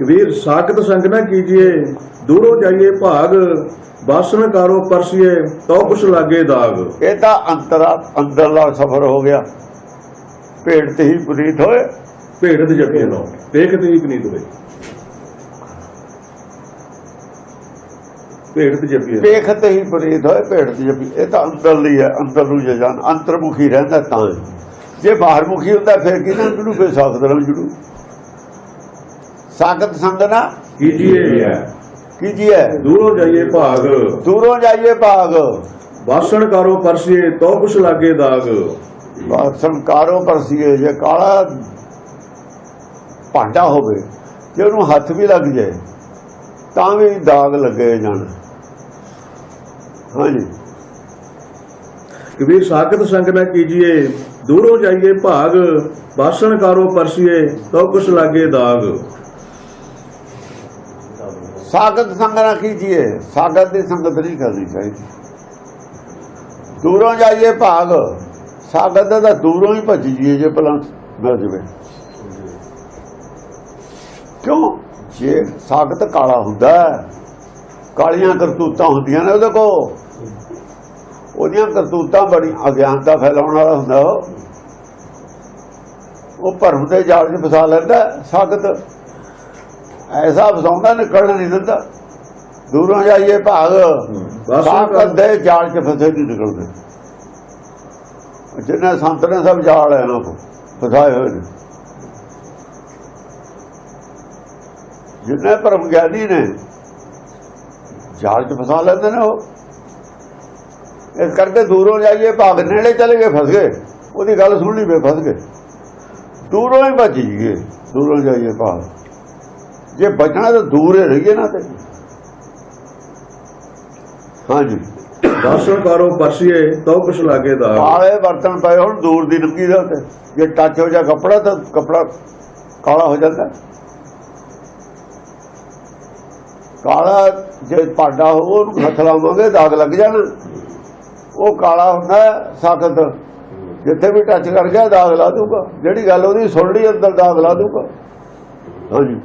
ਕਬੀਰ ਸਾਖਤ ਸੰਗ ਨਾ ਕੀਜੀਏ ਦੂਰੋਂ ਜਾਈਏ ਭਾਗ ਬਾਸਨ ਕਾਰੋ ਪਰਸੀਏ ਤਉ ਕੁਛ ਲਾਗੇ ਦਾਗ। ਇਹ ਤਾਂ ਅੰਤਰਾ ਅੰਦਰਲਾ ਸਫਰ ਹੋ ਗਿਆ। ਭੇਡ ਤੇ ਹੀ ਪੁਨੀਤ ਹੋਏ। ਭੇਡ ਤੇ ਜਪੇ ਨੋ ਦੇਖਤ ਹੀ ਨਹੀਂ ਤੁਰੇ ਭੇਡ ਤੇ ਜਪੀਏ ਵੇਖ ਤੇ ਹੀ ਪੁਨੀਤ ਹੋਏ ਭੇਡ ਤੇ ਜਪੀ ਇਹ ਤਾਂ ਅੰਦਰਲੀ ਹੈ ਅੰਦਰ ਨੂੰ ਜਾਣ। ਅੰਤਰਮੁਖੀ ਰਹਿੰਦਾ ਤਾਂ। ਜੇ ਬਾਹਰਮੁਖੀ ਹੁੰਦਾ ਫਿਰ ਕਿਹਨਾਂ ਨੂੰ ਸਾਖਤ ਨਾਲ ਜੁੜੂ। ਸਾਖਤ ਸੰਗ ਨਾ? ਕੀਜੀਏ ਕੀਜੀਏ? ਦੂਰੋਂ ਜਾਈਏ ਭਾਗ। ਦੂਰੋਂ ਜਾਈਏ ਭਾਗ। ਬਾਸਣ ਕਾਰੋ ਪਰਸੀਏ ਤਉ ਕੁਛ ਲਾਗੇ ਦਾਗ। ਸੰਕਾਰੋਂ ਪਰਸੀਏ ਜੇ ਕਾਲਾ ਭਾਂਡਾ ਹੋਵੇ ਜੇ ਉਹਨੂੰ ਹੱਥ ਵੀ ਲੱਗ ਜਾਏ ਤਾਂ ਵੀ ਦਾਗ ਲੱਗੇ ਜਾਣ। ਹਾਂਜੀ। ਕਬੀਰ ਸਾਖਤ ਸੰਗ ਨਾ ਕੀਜੀਏ ਦੂਰੋਂ ਜਾਈਏ ਭਾਗ ਬਾਸਣ ਕਾਰੋ ਪਰਸੀਏ ਤਉ ਕੁਛ ਲਾਗੇ ਦਾਗ। ਸਾਗਤ ਸੰਗ ਨਾ ਕੀਜੀਏ ਸਾਗਤ ਦੀ ਸੰਗਤ ਨਹੀਂ ਕਰਨੀ ਚਾਹੀਦੀ। ਦੂਰੋਂ ਜਾਈਏ ਭਾਗ, ਸਾਗਤ ਦਾ ਦੂਰੋਂ ਹੀ ਭੱਜ ਜੀਏ ਜੇ ਭਲਾ ਮਿਲ ਜਵੇ। ਕਿਉਂ? ਜੇ ਸਾਗਤ ਕਾਲਾ ਹੁੰਦਾ ਕਾਲੀਆਂ ਕਰਤੂਤਾਂ ਹੁੰਦੀਆਂ ਨੇ ਉਹਦੇ ਕੋ ਉਹਦੀਆਂ ਕਰਤੂਤਾਂ ਬੜੀ ਅਗਿਆਨਤਾ ਫੈਲਾਉਣ ਵਾਲਾ ਹੁੰਦਾ ਉਹ। ਭਰਮ ਦੇ ਜਾਲ 'ਚ ਫਸਾ ਲੈਂਦਾ ਸਾਗਤ ਐਸਾ ਫਸਾਉਂਦਾ ਨਿਕਲਣ ਨਹੀਂ ਦਿੰਦਾ। ਦੂਰੋਂ ਜਾਈਏ ਭਾਗ ਬਾਸਣ ਸਾਗਤ ਕਾਰੋ ਦੇ ਜਾਲ 'ਚ ਫਸੇ ਨਹੀਂ ਨਿਕਲਦੇ। ਜਿੰਨੇ ਸੰਤ ਨੇ ਸਭ ਜਾਲ ਹੈ ਇਹਨਾਂ ਕੋ ਫਸਾਏ ਹੋਏ ਨੇ। ਜਿੰਨੇ ਪਰਮ ਗਿਆਨੀ ਨੇ ਜਾਲ 'ਚ ਫਸਾ ਲੈਂਦੇ ਨੇ ਉਹ। ਇਸ ਕਰਕੇ ਦੂਰੋਂ ਜਾਈਏ ਭਾਗ ਨੇੜੇ ਚਲੇ ਗਏ ਫਸ ਗਏ। ਉਹਦੀ ਗੱਲ ਸੁਣ ਲਈ ਵੇ ਫਸ ਗਏ। ਦੂਰੋਂ ਹੀ ਭੱਜ ਜੀਏ ਦੂਰੋਂ ਜਾਈਏ ਭਾਗ। ਜੇ ਬਚਣਾ ਤਾਂ ਦੂਰ ਹੀ ਰਹੀਏ ਨਾ ਤੇ। ਹਾਂਜੀ। ਬਾਸਣ ਕਾਰੋ ਪਰਸੀਏ ਤਉ ਕੁਛ ਲਾਗੇ ਦਾਗ ਕਾਲੇ ਬਰਤਨ ਪਏ ਹੁਣ ਦੂਰ ਦੀ ਲੁਕੀ ਦਾ ਤੇ ਜੇ ਟੱਚ ਹੋ ਜਾ ਕੱਪੜਾ ਤਾਂ ਕੱਪੜਾ ਕਾਲਾ ਹੋ ਜਾਂਦਾ। ਕਾਲਾ ਜੇ ਭਾਂਡਾ ਹੋ ਉਹਨੂੰ ਹੱਥ ਲਾਵਾਂਗੇ ਦਾਗ ਲੱਗ ਜਾਣਾ। ਉਹ ਕਾਲਾ ਹੁੰਦਾ ਸਖਤ। ਜਿੱਥੇ ਵੀ ਟੱਚ ਕਰ ਗਿਆ ਦਾਗ ਲਾ ਦੂਗਾ ਜਿਹੜੀ ਗੱਲ ਉਹਦੀ ਸੁਣ ਲਈ ਅੰਦਰ ਦਾਗ ਲਾ ਦੂਗਾ ਹਾਂਜੀ।